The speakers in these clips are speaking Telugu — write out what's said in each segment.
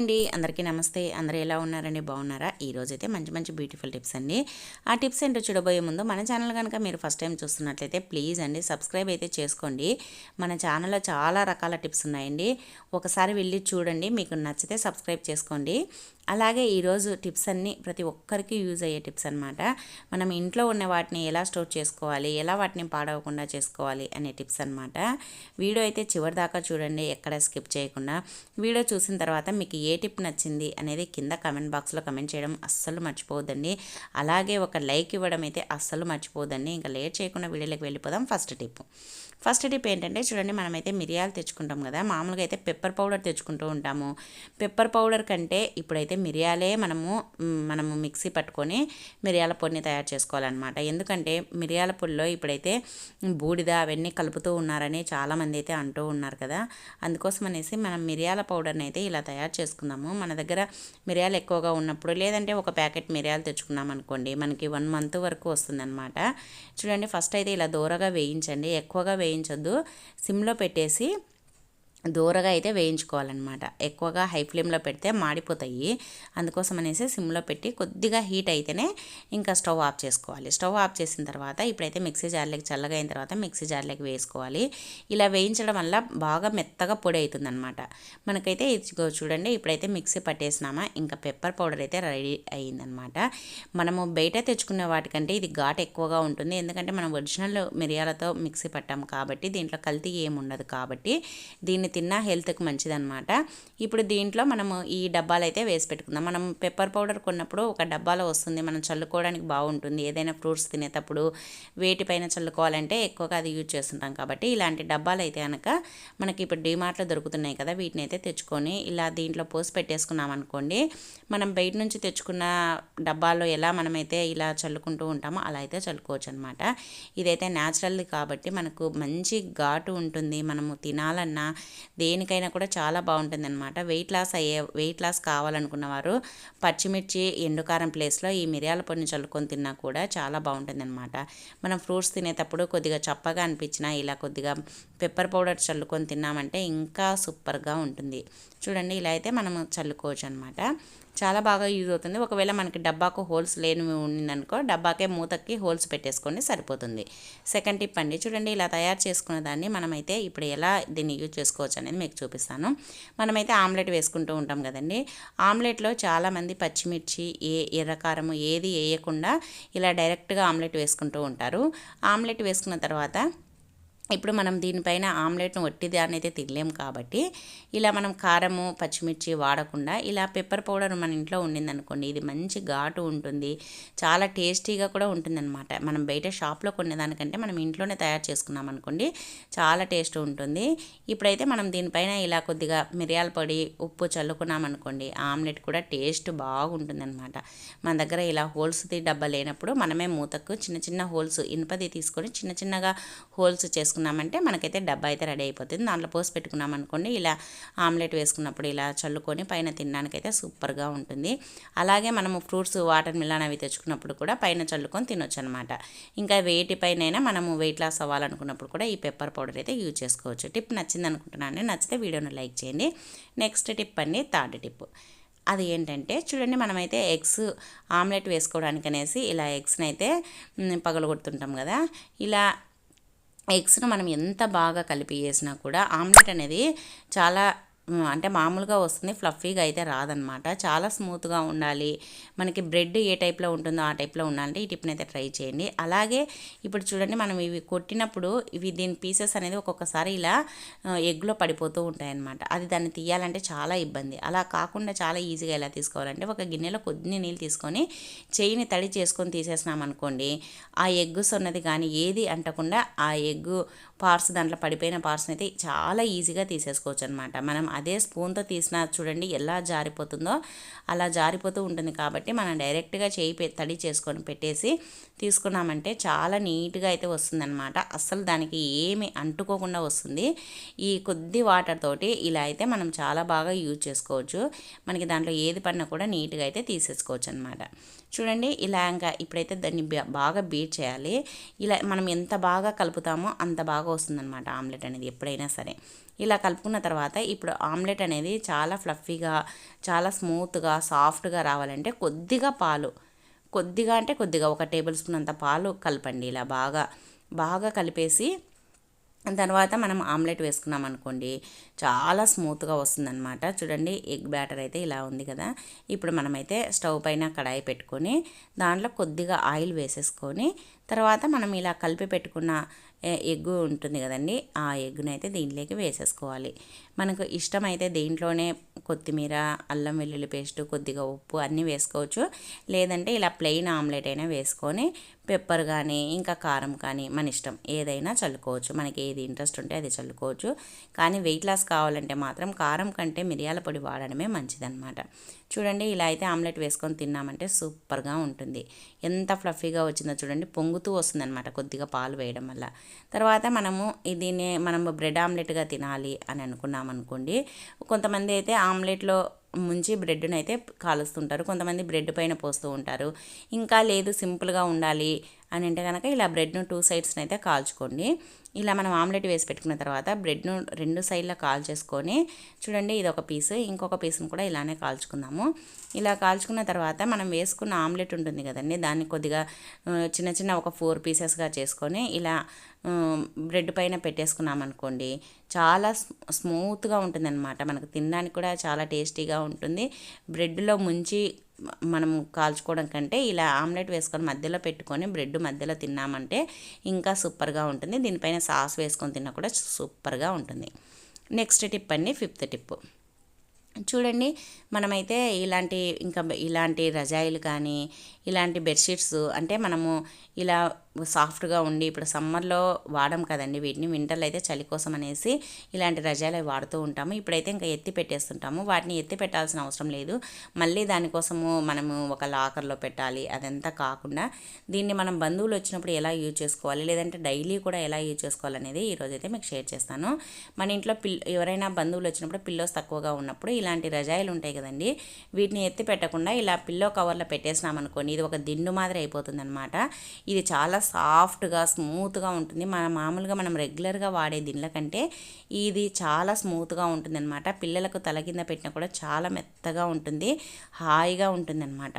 అండి. అందరికీ నమస్తే. అందరూ ఎలా ఉన్నారండి? బాగున్నారా? ఈరోజు అయితే మంచి మంచి బ్యూటిఫుల్ టిప్స్ అండి. ఆ టిప్స్ ఏంటో చూడబోయే ముందు మన ఛానల్ కనుక మీరు ఫస్ట్ టైం చూస్తున్నట్లయితే ప్లీజ్ అండి సబ్స్క్రైబ్ అయితే చేసుకోండి. మన ఛానల్లో చాలా రకాల టిప్స్ ఉన్నాయండి. ఒకసారి వెళ్ళి చూడండి. మీకు నచ్చితే సబ్స్క్రైబ్ చేసుకోండి. అలాగే ఈరోజు టిప్స్ అన్నీ ప్రతి ఒక్కరికి యూజ్ అయ్యే టిప్స్ అనమాట మనం ఇంట్లో ఉన్న వాటిని ఎలా స్టోర్ చేసుకోవాలి ఎలా వాటిని పాడవకుండా చేసుకోవాలి అనే టిప్స్ అనమాట వీడియో అయితే చివరి దాకా చూడండి ఎక్కడ స్కిప్ చేయకుండా. వీడియో చూసిన తర్వాత మీకు ఏ టిప్ నచ్చింది అనేది కింద కమెంట్ బాక్స్లో కమెంట్ చేయడం అస్సలు మర్చిపోవద్దండి. అలాగే ఒక లైక్ ఇవ్వడం అయితే అస్సలు మర్చిపోవద్దండి. ఇంకా లేట్ చేయకుండా వీడియోలోకి వెళ్ళిపోదాం. First tip. ఫస్ట్ టిప్ ఏంటంటే చూడండి మనమైతే మిరియాలు తెచ్చుకుంటాం కదా మామూలుగా అయితే పెప్పర్ పౌడర్ తెచ్చుకుంటూ ఉంటాము. పెప్పర్ పౌడర్ కంటే ఇప్పుడైతే మిరియాలే మనము మనము మిక్సీ పట్టుకొని మిరియాల పొడిని తయారు చేసుకోవాలన్నమాట. ఎందుకంటే మిరియాల పొడిలో ఇప్పుడైతే బూడిద అవన్నీ కలుపుతూ ఉన్నారని చాలామంది అయితే అంటూ ఉన్నారు కదా. అందుకోసం అనేసి మనం మిరియాల పౌడర్ని అయితే ఇలా తయారు చేసుకుందాము. మన దగ్గర మిరియాలు ఎక్కువగా ఉన్నప్పుడు లేదంటే ఒక ప్యాకెట్ మిరియాలు తెచ్చుకున్నాం అనుకోండి మనకి వన్ మంత్ వరకు వస్తుందన్నమాట. చూడండి ఫస్ట్ అయితే ఇలా దూరగా వేయించండి ఎక్కువగా వేయించొద్దు. సిమ్లో పెట్టేసి దూరగా అయితే వేయించుకోవాలన్నమాట. ఎక్కువగా హై ఫ్లేమ్లో పెడితే మాడిపోతాయి. అందుకోసం అనేసి సిమ్లో పెట్టి కొద్దిగా హీట్ అయితేనే ఇంకా స్టవ్ ఆఫ్ చేసుకోవాలి. స్టవ్ ఆఫ్ చేసిన తర్వాత ఇప్పుడైతే మిక్సీ జార్లోకి చల్లగా అయిన తర్వాత మిక్సీ జార్లోకి వేసుకోవాలి. ఇలా వేయించడం వల్ల బాగా మెత్తగా పొడి అవుతుందన్నమాట మనకైతే చూడండి ఇప్పుడైతే మిక్సీ పట్టేసినామా ఇంకా పెప్పర్ పౌడర్ అయితే రెడీ అయ్యిందనమాట మనము బయట తెచ్చుకునే వాటికంటే ఇది ఘాట్ ఎక్కువగా ఉంటుంది. ఎందుకంటే మనం ఒరిజినల్ మిరియాలతో మిక్సీ పట్టాము కాబట్టి దీంట్లో కల్తీ ఏమి ఉండదు కాబట్టి దీన్ని తిన్నా హెల్త్కి మంచిదన్నమాట. ఇప్పుడు దీంట్లో మనము ఈ డబ్బాలు అయితే వేసి పెట్టుకుందాం. మనం పెప్పర్ పౌడర్ కొన్నప్పుడు ఒక డబ్బాలో వస్తుంది. మనం చల్లుకోవడానికి బాగుంటుంది. ఏదైనా ఫ్రూట్స్ తినేటప్పుడు వేటిపైన చల్లుకోవాలంటే ఎక్కువగా అది యూజ్ చేస్తుంటాం కాబట్టి ఇలాంటి డబ్బాలు అయితే కనుక మనకి ఇప్పుడు డిమార్ట్లో దొరుకుతున్నాయి కదా వీటిని అయితే తెచ్చుకొని ఇలా దీంట్లో పోసి పెట్టేసుకున్నాం అనుకోండి మనం బయట నుంచి తెచ్చుకున్న డబ్బాల్లో ఎలా మనమైతే ఇలా చల్లుకుంటూ ఉంటామో అలా అయితే చల్లుకోవచ్చు అనమాట ఇదైతే న్యాచురల్ది కాబట్టి మనకు మంచి ఘాటు ఉంటుంది. మనము తినాలన్నా దేనికైనా కూడా చాలా బాగుంటుంది అనమాట వెయిట్ లాస్ అయ్యే వెయిట్ లాస్ కావాలనుకున్న వారు పచ్చిమిర్చి ఎండుకారం ప్లేస్లో ఈ మిరియాల పొడిని చల్లుకొని తిన్నా కూడా చాలా బాగుంటుంది అనమాట మనం ఫ్రూట్స్ తినేటప్పుడు కొద్దిగా చప్పగా అనిపించినా ఇలా కొద్దిగా పెప్పర్ పౌడర్ చల్లుకొని తిన్నామంటే ఇంకా సూపర్గా ఉంటుంది. చూడండి ఇలా అయితే మనం చల్లుకోవచ్చు అనమాట చాలా బాగా యూజ్ అవుతుంది. ఒకవేళ మనకి డబ్బాకు హోల్స్ లేనివి ఉండిందనుకో డబ్బాకే మూతకి హోల్స్ పెట్టేసుకోండి సరిపోతుంది. సెకండ్ టిప్ అండి చూడండి ఇలా తయారు చేసుకున్న దాన్ని మనమైతే ఇప్పుడు ఎలా దీన్ని యూజ్ చేసుకోవచ్చు అనేది మీకు చూపిస్తాను. మనమైతే ఆమ్లెట్ వేసుకుంటూ ఉంటాం కదండి. ఆమ్లెట్లో చాలామంది పచ్చిమిర్చి ఏ ఎర్రకారము ఏది వేయకుండా ఇలా డైరెక్ట్గా ఆమ్లెట్ వేసుకుంటూ ఉంటారు. ఆమ్లెట్ వేసుకున్న తర్వాత ఇప్పుడు మనం దీనిపైన ఆమ్లెట్ను దాన్ని అయితే తినలేము కాబట్టి ఇలా మనం కారము పచ్చిమిర్చి వాడకుండా ఇలా పెప్పర్ పౌడర్ మన ఇంట్లో ఉండిందనుకోండి ఇది మంచి ఘాటు ఉంటుంది చాలా టేస్టీగా కూడా ఉంటుందన్నమాట. మనం బయట షాప్లో కొనేదానికంటే మనం ఇంట్లోనే తయారు చేసుకున్నాం అనుకోండి చాలా టేస్ట్ ఉంటుంది. ఇప్పుడైతే మనం దీనిపైన ఇలా కొద్దిగా మిరియాల పొడి ఉప్పు చల్లుకున్నాం అనుకోండి ఆమ్లెట్ కూడా టేస్ట్ బాగుంటుందన్నమాట. మన దగ్గర ఇలా హోల్స్ది డబ్బా లేనప్పుడు మనమే మూతకు చిన్న చిన్న హోల్స్ ఇనుపది తీసుకొని చిన్న చిన్నగా హోల్స్ చేసుకుని వేసుకున్నామంటే మనకైతే డబ్బా అయితే రెడీ అయిపోతుంది. దాంట్లో పోసి పెట్టుకున్నాం అనుకోండి ఇలా ఆమ్లెట్ వేసుకున్నప్పుడు ఇలా చల్లుకొని పైన తినడానికైతే సూపర్గా ఉంటుంది. అలాగే మనము ఫ్రూట్స్ వాటర్ మిలాన్ అవి తెచ్చుకున్నప్పుడు కూడా పైన చల్లుకొని తినొచ్చు అనమాట ఇంకా వేటిపైనైనా మనము వెయిట్ లాస్ అవ్వాలనుకున్నప్పుడు కూడా ఈ పెప్పర్ పౌడర్ అయితే యూజ్ చేసుకోవచ్చు. టిప్ నచ్చింది అనుకుంటున్నాను నచ్చితే వీడియోను లైక్ చేయండి. నెక్స్ట్ టిప్ అండి థర్డ్ టిప్. అది ఏంటంటే చూడండి మనమైతే ఎగ్స్ ఆమ్లెట్ వేసుకోవడానికి అనేసి ఇలా ఎగ్స్ని అయితే పగలగొడుతుంటాం కదా. ఇలా ఎగ్స్ను మనం ఎంత బాగా కలిపి వేసినా కూడా ఆమ్లెట్ అనేది చాలా అంటే మామూలుగా వస్తుంది ఫ్లఫీగా అయితే రాదనమాట చాలా స్మూత్గా ఉండాలి. మనకి బ్రెడ్ ఏ టైప్లో ఉంటుందో ఆ టైప్లో ఉండాలంటే ఈ టిప్ని అయితే ట్రై చేయండి. అలాగే ఇప్పుడు చూడండి మనం ఇవి కొట్టినప్పుడు ఇవి దీని పీసెస్ అనేది ఒక్కొక్కసారి ఇలా ఎగ్లో పడిపోతూ ఉంటాయన్నమాట. అది దాన్ని తీయాలంటే చాలా ఇబ్బంది. అలా కాకుండా చాలా ఈజీగా ఎలా తీసుకోవాలంటే ఒక గిన్నెలో కొద్ది నీళ్ళు తీసుకొని చేయిని తడి చేసుకొని తీసేసినాం అనుకోండి ఆ ఎగ్గుస్ ఉన్నది కానీ ఏది అంటకుండా ఆ ఎగ్గు పార్స్ దాంట్లో పడిపోయిన పార్స్ని అయితే చాలా ఈజీగా తీసేసుకోవచ్చు అనమాట మనం అదే స్పూన్తో తీసినా చూడండి ఎలా జారిపోతుందో అలా జారిపోతూ ఉంటుంది కాబట్టి మనం డైరెక్ట్గా చేయి తడి చేసుకొని పెట్టేసి తీసుకున్నామంటే చాలా నీట్గా అయితే వస్తుందన్నమాట. అస్సలు దానికి ఏమి అంటుకోకుండా వస్తుంది. ఈ కొద్ది వాటర్ తోటి ఇలా అయితే మనం చాలా బాగా యూజ్ చేసుకోవచ్చు. మనకి దాంట్లో ఏది పడినా కూడా నీట్గా అయితే తీసేసుకోవచ్చు అనమాట చూడండి ఇలా ఇంకా ఇప్పుడైతే దాన్ని బాగా బీట్ చేయాలి. ఇలా మనం ఎంత బాగా కలుపుతామో అంత బాగా వస్తుందన్నమాట ఆమ్లెట్ అనేది ఎప్పుడైనా సరే. ఇలా కలుపుకున్న తర్వాత ఇప్పుడు ఆమ్లెట్ అనేది చాలా ఫ్లఫీగా చాలా స్మూత్గా సాఫ్ట్గా రావాలంటే కొద్దిగా పాలు కొద్దిగా అంటే కొద్దిగా ఒక టేబుల్ స్పూన్ అంత పాలు కలపండి. ఇలా బాగా బాగా కలిపేసి తర్వాత మనం ఆమ్లెట్ వేసుకున్నాం అనుకోండి చాలా స్మూత్గా వస్తుందన్నమాట. చూడండి ఎగ్ బ్యాటర్ అయితే ఇలా ఉంది కదా. ఇప్పుడు మనమైతే స్టవ్ పైన కడాయి పెట్టుకొని దాంట్లో కొద్దిగా ఆయిల్ వేసేసుకొని తర్వాత మనం ఇలా కలిపి పెట్టుకున్న ఎగ్గు ఉంటుంది కదండి ఆ ఎగ్గునైతే అయితే దీంట్లోకి వేసేసుకోవాలి. మనకు ఇష్టమైతే దీంట్లోనే కొత్తిమీర అల్లం వెల్లుల్లి పేస్ట్ కొద్దిగా ఉప్పు అన్నీ వేసుకోవచ్చు. లేదంటే ఇలా ప్లెయిన్ ఆమ్లెట్ అయినా వేసుకొని పెప్పర్ కానీ ఇంకా కారం కానీ మన ఇష్టం ఏదైనా చల్లుకోవచ్చు. మనకి ఏది ఇంట్రెస్ట్ ఉంటే అది చల్లుకోవచ్చు. కానీ వెయిట్ లాస్ కావాలంటే మాత్రం కారం కంటే మిరియాల పొడి వాడడమే మంచిదన్నమాట. చూడండి ఇలా అయితే ఆమ్లెట్ వేసుకొని తిన్నామంటే సూపర్గా ఉంటుంది. ఎంత ఫ్లఫీగా వచ్చిందో చూడండి పొంగుతూ వస్తుందన్నమాట కొద్దిగా పాలు వేయడం వల్ల. తర్వాత మనము దీన్ని మనము బ్రెడ్ ఆమ్లెట్గా తినాలి అని అనుకున్నాం అనుకోండి కొంతమంది అయితే ఆమ్లెట్లో ముంచి బ్రెడ్ని అయితే కాలుస్తుంటారు కొంతమంది బ్రెడ్ పైన పోస్తూ ఉంటారు. ఇంకా లేదు సింపుల్గా ఉండాలి అని అంటే కనుక ఇలా బ్రెడ్ను టూ సైడ్స్ని అయితే కాల్చుకోండి. ఇలా మనం ఆమ్లెట్ వేసి పెట్టుకున్న తర్వాత బ్రెడ్ను రెండు సైడ్ల కాల్ చేసుకొని చూడండి ఇది ఒక పీసు ఇంకొక పీస్ను కూడా ఇలానే కాల్చుకుందాము. ఇలా కాల్చుకున్న తర్వాత మనం వేసుకున్న ఆమ్లెట్ ఉంటుంది కదండి దాన్ని కొద్దిగా చిన్న చిన్న ఒక ఫోర్ పీసెస్గా చేసుకొని ఇలా బ్రెడ్ పైన పెట్టేసుకున్నాం అనుకోండి చాలా స్మూత్గా ఉంటుందన్నమాట. మనకు తినడానికి కూడా చాలా టేస్టీగా ఉంటుంది. బ్రెడ్లో ముంచి మనం కాల్చుకోవడం కంటే ఇలా ఆమ్లెట్ వేసుకొని మధ్యలో పెట్టుకొని బ్రెడ్ మధ్యలో తిన్నామంటే ఇంకా సూపర్గా ఉంటుంది. దీనిపైన సాస్ వేసుకొని తిన్నా కూడా సూపర్గా ఉంటుంది. నెక్స్ట్ టిప్ అండి ఫిఫ్త్ టిప్. చూడండి మనమైతే ఇలాంటి ఇంకా ఇలాంటి రజాయిలు కానీ ఇలాంటి బెడ్షీట్స్ అంటే మనము ఇలా సాఫ్ట్గా ఉండి ఇప్పుడు సమ్మర్లో వాడం కదండి వీటిని వింటర్లో అయితే చలి కోసం అనేసి ఇలాంటి రజాలు వాడుతూ ఉంటాము. ఇప్పుడైతే ఇంకా ఎత్తి పెట్టేస్తుంటాము. వాటిని ఎత్తి పెట్టాల్సిన అవసరం లేదు. మళ్ళీ దానికోసము మనము ఒక లాకర్లో పెట్టాలి. అదంతా కాకుండా దీన్ని మనం బంధువులు వచ్చినప్పుడు ఎలా యూజ్ చేసుకోవాలి? లేదంటే డైలీ కూడా ఎలా యూజ్ చేసుకోవాలనేది ఈరోజు అయితే మీకు షేర్ చేస్తాను. మన ఇంట్లో పిల్ ఎవరైనా బంధువులు వచ్చినప్పుడు పిల్లోస్ తక్కువగా ఉన్నప్పుడు ఇలాంటి రజాయిలు ఉంటాయి కదండి వీటిని ఎత్తి పెట్టకుండా ఇలా పిల్లో కవర్లో పెట్టేసినామనుకోండి ఇది ఒక దిండు మాదిరి అయిపోతుంది అనమాట ఇది చాలా సాఫ్ట్గా స్మూత్గా ఉంటుంది. మన మామూలుగా మనం రెగ్యులర్గా వాడే దీనిలో కంటే ఇది చాలా స్మూత్గా ఉంటుంది అనమాట పిల్లలకు తల కింద పెట్టినా కూడా చాలా మెత్తగా ఉంటుంది హాయిగా ఉంటుంది అనమాట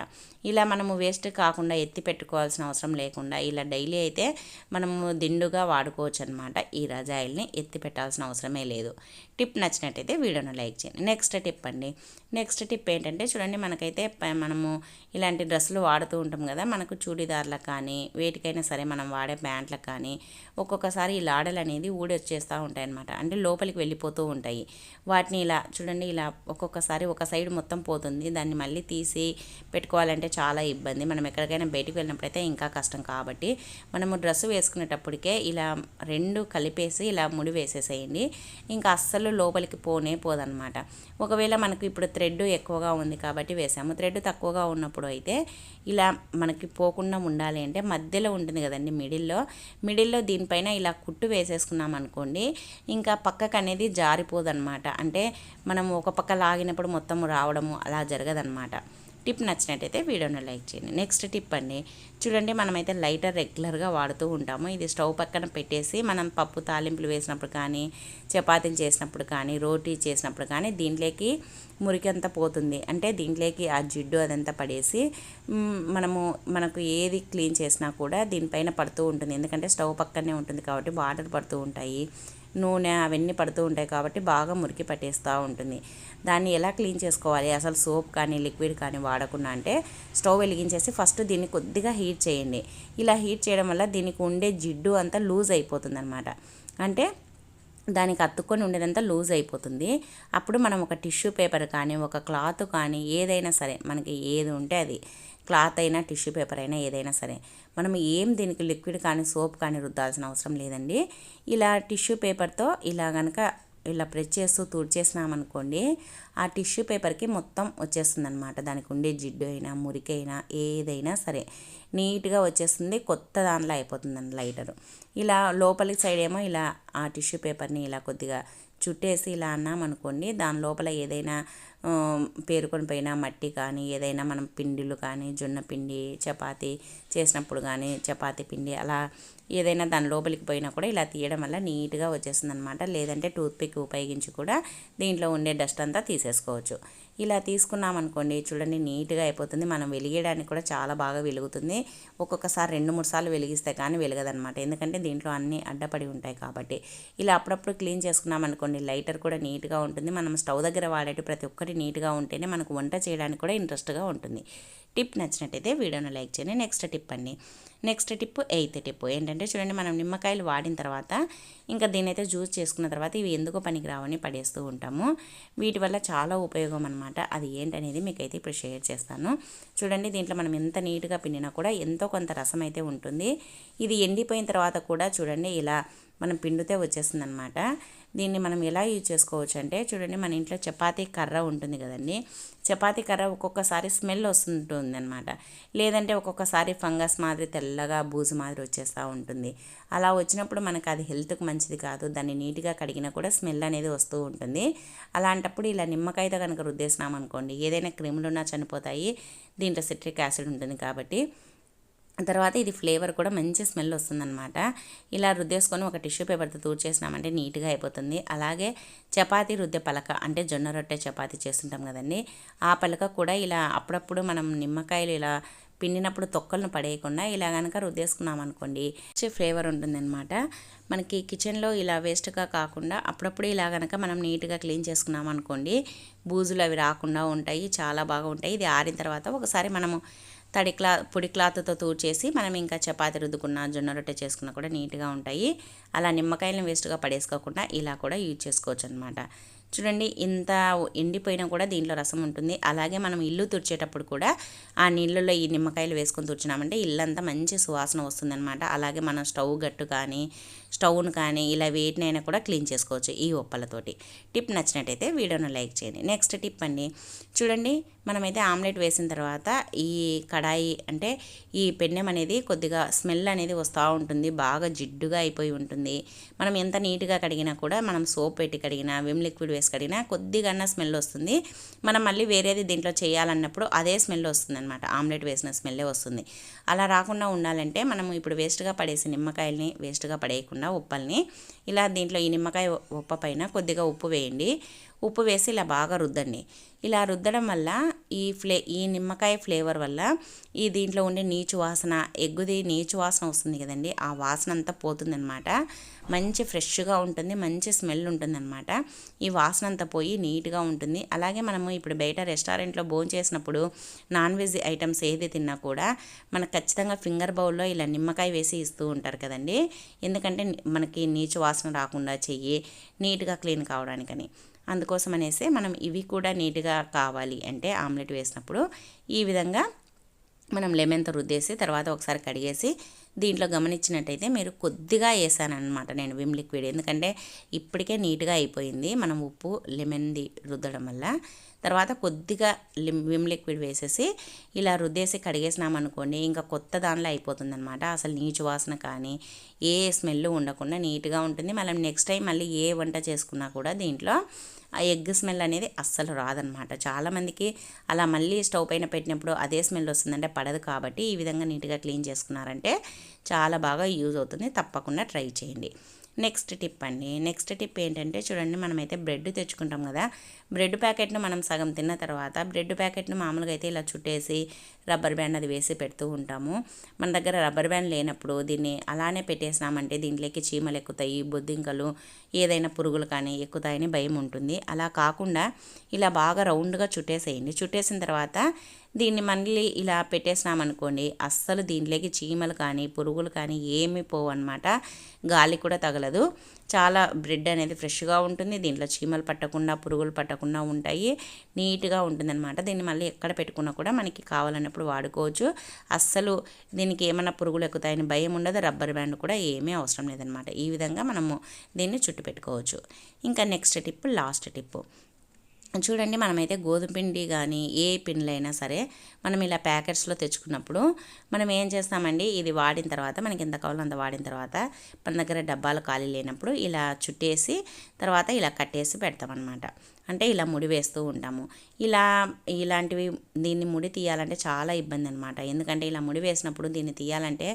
ఇలా మనము వేస్ట్ కాకుండా ఎత్తి పెట్టుకోవాల్సిన అవసరం లేకుండా ఇలా డైలీ అయితే మనము దిండుగా వాడుకోవచ్చు అనమాట ఈ రజాయిల్ని ఎత్తి పెట్టాల్సిన అవసరమే లేదు. టిప్ నచ్చినట్టయితే వీడియోను లైక్ చేయండి. నెక్స్ట్ టిప్ అండి. నెక్స్ట్ టిప్ ఏంటంటే చూడండి మనకైతే మనము ఇలాంటి డ్రెస్సులు వాడుతూ ఉంటాం కదా మనకు చూడీదార్లకు కానీ వేటికైనా సరే మనం వాడే ప్యాంట్లకు కానీ ఒక్కొక్కసారి ఈ లాడలు అనేది ఊడి వచ్చేస్తూ ఉంటాయి అనమాట అంటే లోపలికి వెళ్ళిపోతూ ఉంటాయి. వాటిని ఇలా చూడండి ఇలా ఒక్కొక్కసారి ఒక సైడ్ మొత్తం పోతుంది. దాన్ని మళ్ళీ తీసి పెట్టుకోవాలంటే చాలా ఇబ్బంది. మనం ఎక్కడికైనా బయటికి వెళ్ళినప్పుడైతే ఇంకా కష్టం కాబట్టి మనము డ్రెస్ వేసుకునేటప్పటికే ఇలా రెండు కలిపేసి ఇలా ముడి వేసేసేయండి. ఇంకా అస్సలు లోపలికి పోనే పోదనమాట ఒకవేళ మనకు ఇప్పుడు థ్రెడ్ ఎక్కువగా ఉంది కాబట్టి వేసాము. థ్రెడ్ తక్కువగా ఉన్నప్పుడు అయితే ఇలా మనకి పోకుండా ఉండాలి అంటే మధ్యలో ఉంటుంది కదండి మిడిల్లో. మిడిల్లో దీనిపైన ఇలా కుట్టు వేసేసుకున్నాం అనుకోండి ఇంకా పక్కకు అనేది జారిపోదన్నమాట అంటే మనం ఒక పక్క లాగినప్పుడు మొత్తం రావడము అలా జరగదనమాట. టిప్ నచ్చినట్టయితే వీడియోని లైక్ చేయండి. నెక్స్ట్ టిప్ అండి చూడండి మనమైతే లైటర్ రెగ్యులర్గా వాడుతూ ఉంటాము. ఇది స్టవ్ పక్కన పెట్టేసి మనం పప్పు తాలింపులు వేసినప్పుడు కానీ చపాతీలు చేసినప్పుడు కానీ రోటీ చేసినప్పుడు కానీ దీంట్లోకి మురికి అంతా పోతుంది. అంటే దీంట్లోకి ఆ జిడ్డు అదంతా పడేసి మనము మనకు ఏది క్లీన్ చేసినా కూడా దీనిపైన పడుతూ ఉంటుంది. ఎందుకంటే స్టవ్ పక్కనే ఉంటుంది కాబట్టి వాటర్ పడుతూ ఉంటాయి. నూనె అవన్నీ పడుతూ ఉంటాయి కాబట్టి బాగా మురికి పట్టేస్తూ ఉంటుంది. దాన్ని ఎలా క్లీన్ చేసుకోవాలి? అసలు సోప్ కానీ లిక్విడ్ కానీ వాడకుండా అంటే స్టవ్ వెలిగించేసి ఫస్ట్ దీన్ని కొద్దిగా హీట్ చేయండి. ఇలా హీట్ చేయడం వల్ల దీనికి ఉండే జిడ్డు అంతా లూజ్ అయిపోతుంది అనమాట అంటే దానికి అత్తుకొని ఉండేదంతా లూజ్ అయిపోతుంది. అప్పుడు మనం ఒక టిష్యూ పేపర్ కానీ ఒక క్లాత్ కానీ ఏదైనా సరే మనకి ఏది ఉంటే అది క్లాత్ అయినా టిష్యూ పేపర్ అయినా ఏదైనా సరే. మనం ఏం దీనికి లిక్విడ్ కానీ సోప్ కానీ రుద్దాల్సిన అవసరం లేదండి. ఇలా టిష్యూ పేపర్తో ఇలా కనుక ఇలా ప్రెస్ చేస్తూ తుడిచేసినామనుకోండి ఆ టిష్యూ పేపర్కి మొత్తం వచ్చేస్తుందనమాట దానికి ఉండే జిడ్డు అయినా మురికైనా ఏదైనా సరే. నీట్గా వచ్చేస్తుంది కొత్త దానిలో అయిపోతుందండి లైటరు. ఇలా లోపలి సైడ్ ఏమో ఇలా ఆ టిష్యూ పేపర్ని ఇలా కొద్దిగా చుట్టేసి ఇలా అన్నామనుకోండి దాని లోపల ఏదైనా పేరుకొని పోయిన మట్టి కానీ ఏదైనా మనం పిండిలు కానీ జొన్న పిండి చపాతి చేసినప్పుడు కానీ చపాతి పిండి అలా ఏదైనా దాని లోపలికి పోయినా కూడా ఇలా తీయడం వల్ల నీట్గా వచ్చేస్తుంది అనమాట లేదంటే టూత్పిక్ ఉపయోగించి కూడా దీంట్లో ఉండే డస్ట్ అంతా తీసేసుకోవచ్చు. ఇలా తీసుకున్నామనుకోండి చూడండి నీట్గా అయిపోతుంది. మనం వెలిగేయడానికి కూడా చాలా బాగా వెలుగుతుంది. ఒక్కొక్కసారి రెండు మూడు సార్లు వెలిగిస్తే కానీ వెలగదనమాట ఎందుకంటే దీంట్లో అన్నీ అడ్డపడి ఉంటాయి కాబట్టి. ఇలా అప్పుడప్పుడు క్లీన్ చేసుకున్నాం అనుకోండి లైటర్ కూడా నీట్గా ఉంటుంది. మనం స్టవ్ దగ్గర వాడేటి ప్రతి ఒక్కటి నీట్గా ఉంటేనే మనకు వంట చేయడానికి కూడా ఇంట్రెస్ట్గా ఉంటుంది. టిప్ నచ్చినట్టయితే వీడియోను లైక్ చేయండి. నెక్స్ట్ టిప్ అండి. నెక్స్ట్ టిప్ ఎయిత్ టిప్ ఏంటంటే చూడండి మనం నిమ్మకాయలు వాడిన తర్వాత ఇంకా దీనైతే జ్యూస్ చేసుకున్న తర్వాత ఇవి ఎందుకు పనికి రావని పడేస్తూ ఉంటాము. వీటి వల్ల చాలా ఉపయోగం అనమాట అది ఏంటనేది మీకు అయితే ఇప్పుడు షేర్ చేస్తాను. చూడండి దీంట్లో మనం ఎంత నీట్గా పిండినా కూడా ఎంతో కొంత రసం అయితే ఉంటుంది. ఇది ఎండిపోయిన తర్వాత కూడా చూడండి ఇలా మనం పిండితే వచ్చేస్తుంది అనమాట దీన్ని మనం ఎలా యూజ్ చేసుకోవచ్చు అంటే చూడండి మన ఇంట్లో చపాతీ కర్ర ఉంటుంది కదండి. చపాతీ కర్ర ఒక్కొక్కసారి స్మెల్ వస్తుంటుంది అనమాట లేదంటే ఒక్కొక్కసారి ఫంగస్ మాదిరి తెల్లగా బూజు మాదిరి వచ్చేస్తూ ఉంటుంది. అలా వచ్చినప్పుడు మనకు అది హెల్త్కి మంచిది కాదు. దాన్ని నీట్గా కడిగినా కూడా స్మెల్ అనేది వస్తూ ఉంటుంది. అలాంటప్పుడు ఇలా నిమ్మకాయతో కనుక రుద్దేసినాం అనుకోండి ఏదైనా క్రిములున్నా చనిపోతాయి. దీంట్లో సిట్రిక్ యాసిడ్ ఉంటుంది కాబట్టి తర్వాత ఇది ఫ్లేవర్ కూడా మంచి స్మెల్ వస్తుందన్నమాట. ఇలా రుద్దేసుకొని ఒక టిష్యూ పేపర్తో తూర్చేసినామంటే నీట్గా అయిపోతుంది. అలాగే చపాతీ రుద్దే పలక అంటే జొన్న రొట్టె చపాతీ చేస్తుంటాం కదండి. ఆ పలక కూడా ఇలా అప్పుడప్పుడు మనం నిమ్మకాయలు ఇలా పిండినప్పుడు తొక్కలను పడేయకుండా ఇలా కనుక రుద్దేసుకున్నాం అనుకోండి మంచి ఫ్లేవర్ ఉంటుందన్నమాట. మనకి కిచెన్లో ఇలా వేస్ట్గా కాకుండా అప్పుడప్పుడు ఇలా కనుక మనం నీట్గా క్లీన్ చేసుకున్నాం అనుకోండి బూజులు అవి రాకుండా ఉంటాయి చాలా బాగా ఉంటాయి. ఇది ఆరిన తర్వాత ఒకసారి మనము తడి క్లా పొడి క్లాత్తో తూడ్చేసి మనం ఇంకా చపాతి రుద్దుకున్న జొన్న రొట్టె చేసుకున్న కూడా నీట్గా ఉంటాయి. అలా నిమ్మకాయలను వేస్ట్గా పడేసుకోకుండా ఇలా కూడా యూజ్ చేసుకోవచ్చు అనమాట చూడండి ఇంత ఎండిపోయినా కూడా దీంట్లో రసం ఉంటుంది. అలాగే మనం ఇల్లు తుడిచేటప్పుడు కూడా ఆ నీళ్ళలో ఈ నిమ్మకాయలు వేసుకొని తుడిచినామంటే ఇల్లంతా మంచి సువాసన వస్తుందన్నమాట అలాగే మనం స్టవ్ గట్టు కానీ స్టవ్ను కానీ ఇలా వేటినైనా కూడా క్లీన్ చేసుకోవచ్చు ఈ ఉప్పలతోటి టిప్ నచ్చినట్టయితే వీడియోను లైక్ చేయండి. నెక్స్ట్ టిప్ అండి. చూడండి మనమైతే ఆమ్లెట్ వేసిన తర్వాత ఈ కడాయి అంటే ఈ పెన్నెం అనేది కొద్దిగా స్మెల్ అనేది వస్తూ ఉంటుంది బాగా జిడ్డుగా అయిపోయి ఉంటుంది. మనం ఎంత నీట్గా కడిగినా కూడా మనం సోప్ పెట్టి కడిగినా విమ్ లిక్విడ్ వేసి కడిగినా కొద్దిగా స్మెల్ వస్తుంది. మనం మళ్ళీ వేరేది దీంట్లో చేయాలన్నప్పుడు అదే స్మెల్ వస్తుంది అనమాట ఆమ్లెట్ వేసిన స్మెల్లే వస్తుంది. అలా రాకుండా ఉండాలంటే మనం ఇప్పుడు వేస్ట్గా పడేసి నిమ్మకాయల్ని వేస్ట్గా పడేయకుండా ఉప్పల్ని ఇలా దీంట్లో ఈ నిమ్మకాయ ఉప్ప పైన కొద్దిగా ఉప్పు వేయండి. ఉప్పు వేసి ఇలా బాగా రుద్దండి. ఇలా రుద్దడం వల్ల ఈ ఫ్లే ఈ నిమ్మకాయ ఫ్లేవర్ వల్ల ఈ దీంట్లో ఉండే నీచు వాసన ఎగ్గుది నీచు వాసన వస్తుంది కదండి. ఆ వాసన అంతా పోతుందనమాట మంచి ఫ్రెష్గా ఉంటుంది మంచి స్మెల్ ఉంటుందన్నమాట. ఈ వాసన అంతా పోయి నీట్గా ఉంటుంది. అలాగే మనము ఇప్పుడు బయట రెస్టారెంట్లో భోజనం చేసినప్పుడు నాన్ వెజ్ ఐటమ్స్ ఏది తిన్నా కూడా మనకు ఖచ్చితంగా ఫింగర్ బౌల్లో ఇలా నిమ్మకాయ వేసి ఇస్తూ ఉంటారు కదండి. ఎందుకంటే మనకి నీచు వాసన రాకుండా చెయ్యి నీట్గా క్లీన్ కావడానికని. అందుకోసం అనేసి మనం ఇవి కూడా నీట్గా కావాలి. అంటే ఆమ్లెట్ వేసినప్పుడు ఈ విధంగా మనం లెమన్తో రుద్దేసి తర్వాత ఒకసారి కడిగేసి దీంట్లో గమనించినట్టయితే మీరు కొద్దిగా వేసాననమాట నేను విమ్ లిక్విడ్. ఎందుకంటే ఇప్పటికే నీట్గా అయిపోయింది. మనం ఉప్పు లెమన్ది రుద్దడం వల్ల. తర్వాత కొద్దిగా విమ్ లిక్విడ్ వేసేసి ఇలా రుద్దేసి కడిగేసినామనుకోండి ఇంకా కొత్త దానిలో అయిపోతుంది అనమాట అసలు నీచు వాసన కానీ ఏ స్మెల్ ఉండకుండా నీట్గా ఉంటుంది. మళ్ళీ నెక్స్ట్ టైం మళ్ళీ ఏ వంట చేసుకున్నా కూడా దీంట్లో ఆ ఎగ్ స్మెల్ అనేది అస్సలు రాదనమాట. చాలామందికి అలా మళ్ళీ స్టవ్ పైన పెట్టినప్పుడు అదే స్మెల్ వస్తుందంటే పడదు కాబట్టి ఈ విధంగా నీట్గా క్లీన్ చేసుకున్నారంటే చాలా బాగా యూజ్ అవుతుంది. తప్పకుండా ట్రై చేయండి. నెక్స్ట్ టిప్ అండి. నెక్స్ట్ టిప్ ఏంటంటే చూడండి మనమైతే బ్రెడ్ తెచ్చుకుంటాం కదా. బ్రెడ్ ప్యాకెట్ను మనం సగం తిన్న తర్వాత బ్రెడ్ ప్యాకెట్ను మామూలుగా అయితే ఇలా చుట్టేసి రబ్బర్ బ్యాండ్ అది వేసి పెడుతూ ఉంటాము. మన దగ్గర రబ్బర్ బ్యాండ్ లేనప్పుడు దీన్ని అలానే పెట్టేసినామంటే దీంట్లోకి చీమలు ఎక్కుతాయి బొద్దింకలు ఏదైనా పురుగులు కానీ ఎక్కుతాయని భయం ఉంటుంది. అలా కాకుండా ఇలా బాగా రౌండ్గా చుట్టేసేయండి. చుట్టేసిన తర్వాత దీన్ని మళ్ళీ ఇలా పెట్టేసినామనుకోండి అస్సలు దీంట్లోకి చీమలు కానీ పురుగులు కానీ ఏమీ పోవు అనమాట గాలి కూడా తగలదు. చాలా బ్రెడ్ అనేది ఫ్రెష్గా ఉంటుంది. దీంట్లో చీమలు పట్టకుండా పురుగులు పట్టకుండా ఉంటాయి. నీట్గా ఉంటుందన్నమాట. దీన్ని మళ్ళీ ఎక్కడ పెట్టుకున్నా కూడా మనకి కావాలన్నప్పుడు వాడుకోవచ్చు. అస్సలు దీనికి ఏమైనా పురుగులు ఎక్కుతాయని భయం ఉండదు. రబ్బర్ బ్యాండ్ కూడా ఏమీ అవసరం లేదనమాట ఈ విధంగా మనము దీన్ని చుట్టు పెట్టుకోవచ్చు ఇంకా నెక్స్ట్ టిప్ లాస్ట్ టిప్పు చూడండి మనమైతే గోధుమ పిండి కానీ ఏ పిండిలైనా సరే మనం ఇలా ప్యాకెట్స్లో తెచ్చుకున్నప్పుడు మనం ఏం చేస్తామండి? ఇది వాడిన తర్వాత మనకి ఎంత కావాలో అంత వాడిన తర్వాత మన దగ్గర డబ్బాలు ఖాళీ లేనప్పుడు ఇలా చుట్టేసి తర్వాత ఇలా కట్టేసి పెడతామన్నమాట. అంటే ఇలా ముడి వేస్తూ ఉంటాము. ఇలా ఇలాంటివి దీన్ని ముడి తీయాలంటే చాలా ఇబ్బంది అనమాట ఎందుకంటే ఇలా ముడి వేసినప్పుడు దీన్ని తీయాలంటే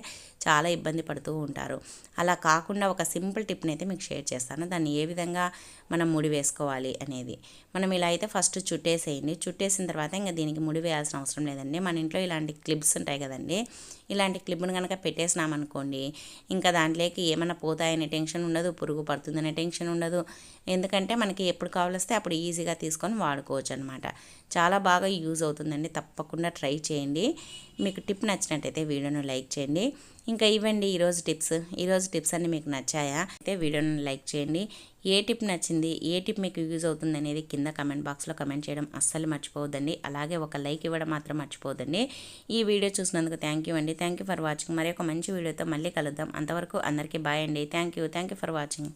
చాలా ఇబ్బంది పడుతూ ఉంటారు. అలా కాకుండా ఒక సింపుల్ టిప్ని అయితే మీకు షేర్ చేస్తాను. దాన్ని ఏ విధంగా మనం ముడి వేసుకోవాలి అనేది. మనం ఇలా అయితే ఫస్ట్ చుట్టేసేయండి. చుట్టేసిన తర్వాత ఇంకా దీనికి ముడి వేయాల్సిన అవసరం లేదండి. మన ఇంట్లో ఇలాంటి క్లిప్స్ ఉంటాయి కదండి. ఇలాంటి క్లిప్ను కనుక పెట్టేసినామనుకోండి ఇంకా దాంట్లోకి ఏమైనా పోతాయనే టెన్షన్ ఉండదు పురుగు పడుతుందనే టెన్షన్ ఉండదు. ఎందుకంటే మనకి ఎప్పుడు కావాలొస్తే అప్పుడు ఈజీగా తీసుకొని వాడుకోవచ్చు అనమాట చాలా బాగా యూజ్ అవుతుందండి. తప్పకుండా ట్రై చేయండి. మీకు టిప్ నచ్చినట్టయితే వీడియోను లైక్ చేయండి. ఇంకా ఇవ్వండి ఈరోజు టిప్స్. ఈరోజు టిప్స్ అన్నీ మీకు నచ్చాయా? అయితే వీడియోను లైక్ చేయండి. ఏ టిప్ నచ్చింది? ఏ టిప్ మీకు యూజ్ అవుతుంది అనేది కింద కమెంట్ బాక్స్లో కమెంట్ చేయడం అస్సలు మర్చిపోవద్దండి. అలాగే ఒక లైక్ ఇవ్వడం మాత్రం మర్చిపోవద్దండి. ఈ వీడియో చూసినందుకు థ్యాంక్ యూ అండి. Thank you for watching. మరి ఒక మంచి వీడియోతో మళ్ళీ కలుద్దాం. అంతవరకు అందరికీ బాయ్ అండి. Thank you. Thank you for watching.